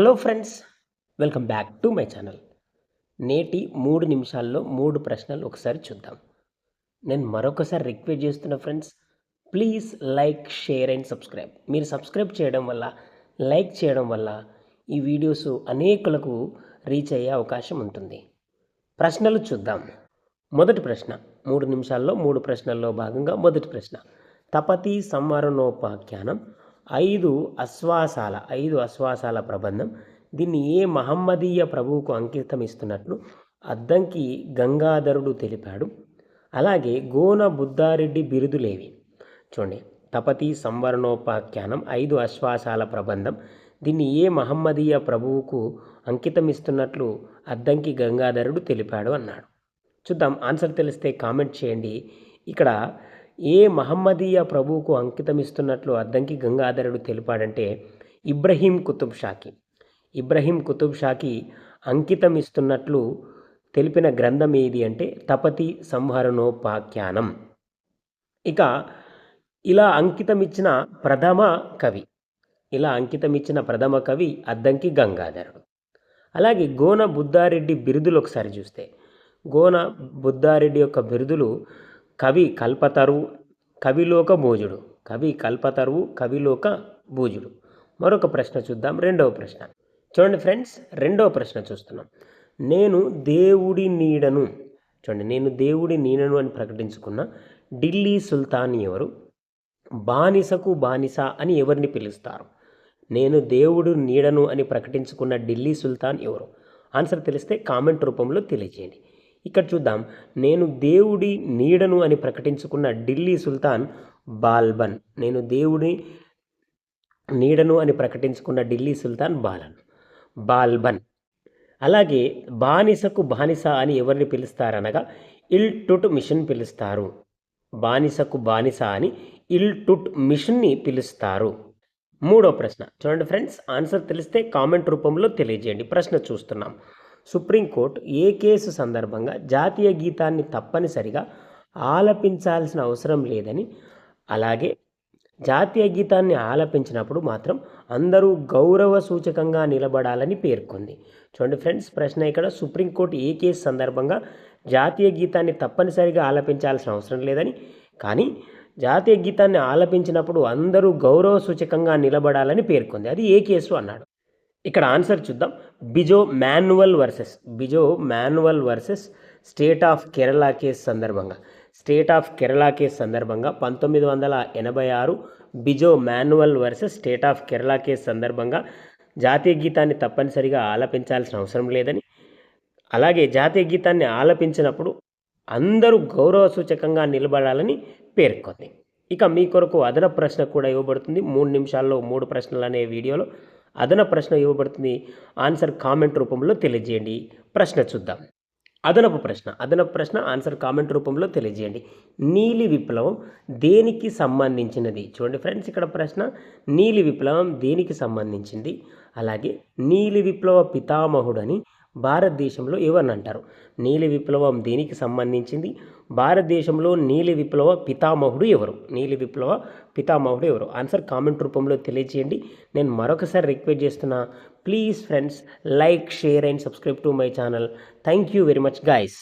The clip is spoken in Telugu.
Hello friends welcome back to my channel నేటి మూడు నిమిషాల్లో మూడు ప్రశ్నలు ఒకసారి చూద్దాం. నేను మరొకసారి రిక్వెస్ట్ చేస్తున్న friends please like share and subscribe మీరు సబ్స్క్రైబ్ చేయడం వల్ల లైక్ చేయడం వల్ల ఈ వీడియోస్ అనేకులకు రీచ్ అయ్యే అవకాశం ఉంటుంది. ప్రశ్నలు చూద్దాం. మొదటి ప్రశ్న మూడు నిమిషాల్లో మూడు ప్రశ్నల్లో భాగంగా మొదటి ప్రశ్న. తపతి సంవరణోపాఖ్యానం ఐదు అశ్వాసాల ఐదు అశ్వాసాల ప్రబంధం. దీన్ని ఏ మహమ్మదీయ ప్రభువుకు అంకితం ఇస్తున్నట్లు అద్దంకి గంగాధరుడు తెలిపాడు. అలాగే గోన బుద్ధారెడ్డి బిరుదులేవి. చూడండి తపతి సంవరణోపాఖ్యానం ఐదు అశ్వాసాల ప్రబంధం. దీన్ని ఏ మహమ్మదీయ ప్రభువుకు అంకితం ఇస్తున్నట్లు అద్దంకి గంగాధరుడు తెలిపాడు అన్నాడు. చూద్దాం ఆన్సర్ తెలిస్తే కామెంట్ చేయండి. ఇక్కడ ఏ మహమ్మదీయ ప్రభువుకు అంకితమిస్తున్నట్లు అద్దంకి గంగాధరుడు తెలిపాడంటే ఇబ్రహీం కుతుబ్ షాకి. ఇబ్రహీం కుతుబ్ షాకి అంకితం ఇస్తున్నట్లు తెలిపిన గ్రంథం ఏది అంటే తపతి సంహరణోపాఖ్యానం. ఇక ఇలా అంకితం ఇచ్చిన ప్రథమ కవి ఇలా అంకితం ఇచ్చిన ప్రథమ కవి అద్దంకి గంగాధరుడు. అలాగే గోన బుద్ధారెడ్డి బిరుదులు ఒకసారి చూస్తే గోన బుద్ధారెడ్డి యొక్క బిరుదులు కవి కల్పతరువు కవిలోక భోజుడు. కవి కల్పతరువు కవిలోక భోజుడు. మరొక ప్రశ్న చూద్దాం రెండవ ప్రశ్న. చూడండి ఫ్రెండ్స్ రెండవ ప్రశ్న చూస్తున్నాం. నేను దేవుడి నీడను చూడండి నేను దేవుడి నీడను అని ప్రకటించుకున్న ఢిల్లీ సుల్తాన్ ఎవరు? బానిసకు బానిస అని ఎవరిని పిలుస్తారు? నేను దేవుడు నీడను అని ప్రకటించుకున్న ఢిల్లీ సుల్తాన్ ఎవరు? ఆన్సర్ తెలిస్తే కామెంట్ రూపంలో తెలియజేయండి. ఇక్కడ చూద్దాం. నేను దేవుడి నీడను అని ప్రకటించుకున్న ఢిల్లీ సుల్తాన్ బాల్బన్. నేను దేవుడి నీడను అని ప్రకటించుకున్న ఢిల్లీ సుల్తాన్ బాలన్. బాల్బన్. అలాగే బానిసకు బానిస అని ఎవరిని పిలుస్తారనగా ఇల్ టుట్ మిషన్ పిలుస్తారు. బానిసకు బానిస అని ఇల్ టుట్ మిషన్ని పిలుస్తారు. మూడో ప్రశ్న. చూడండి ఫ్రెండ్స్ ఆన్సర్ తెలిస్తే కామెంట్ రూపంలో తెలియజేయండి. ప్రశ్న చూస్తున్నాం. సుప్రీంకోర్టు ఏ కేసు సందర్భంగా జాతీయ గీతాన్ని తప్పనిసరిగా ఆలపించాల్సిన అవసరం లేదని అలాగే జాతీయ గీతాన్ని ఆలపించినప్పుడు మాత్రం అందరూ గౌరవ సూచకంగా నిలబడాలని పేర్కొంది. చూడండి ఫ్రెండ్స్ ప్రశ్న ఇక్కడ సుప్రీంకోర్టు ఏ కేసు సందర్భంగా జాతీయ గీతాన్ని తప్పనిసరిగా ఆలపించాల్సిన అవసరం లేదని కానీ జాతీయ గీతాన్ని ఆలపించినప్పుడు అందరూ గౌరవ సూచకంగా నిలబడాలని పేర్కొంది. అది ఏ కేసు అన్నాడు? ఇక్కడ ఆన్సర్ చూద్దాం. Bijoe Emmanuel versus Bijoe Emmanuel versus state of Kerala case సందర్భంగా. స్టేట్ ఆఫ్ కేరళ కేసు సందర్భంగా పంతొమ్మిది వందల ఎనభై ఆరు Bijoe Emmanuel versus state of Kerala case సందర్భంగా జాతీయ గీతాన్ని తప్పనిసరిగా ఆలపించాల్సిన అవసరం లేదని. అలాగే జాతీయ గీతాన్ని ఆలపించినప్పుడు అందరూ గౌరవ సూచకంగా నిలబడాలని పేర్కొంది. ఇక మీ కొరకు అదన ప్రశ్న కూడా ఇవ్వబడుతుంది. మూడు నిమిషాల్లో మూడు ప్రశ్నలు అనే వీడియోలో అదన ప్రశ్న ఇవ్వబడుతుంది. ఆన్సర్ కామెంట్ రూపంలో తెలియజేయండి. ప్రశ్న చూద్దాం. అదనపు ప్రశ్న. అదనపు ప్రశ్న ఆన్సర్ కామెంట్ రూపంలో తెలియజేయండి. నీలి విప్లవం దేనికి సంబంధించినది? చూడండి ఫ్రెండ్స్ ఇక్కడ ప్రశ్న నీలి విప్లవం దేనికి సంబంధించింది? అలాగే నీలి విప్లవ పితామహుడని భారతదేశంలో ఎవరిని అంటారు. నీలి విప్లవం దేనికి సంబంధించింది. భారతదేశంలో నీలి విప్లవ పితామహుడు ఎవరు? నీలి విప్లవ పితామహుడు ఎవరు? ఆన్సర్ కామెంట్ రూపంలో తెలియజేయండి నేను మరొకసారి రిక్వెస్ట్ చేస్తున్నా please friends like share and subscribe to my channel. Thank you very much guys.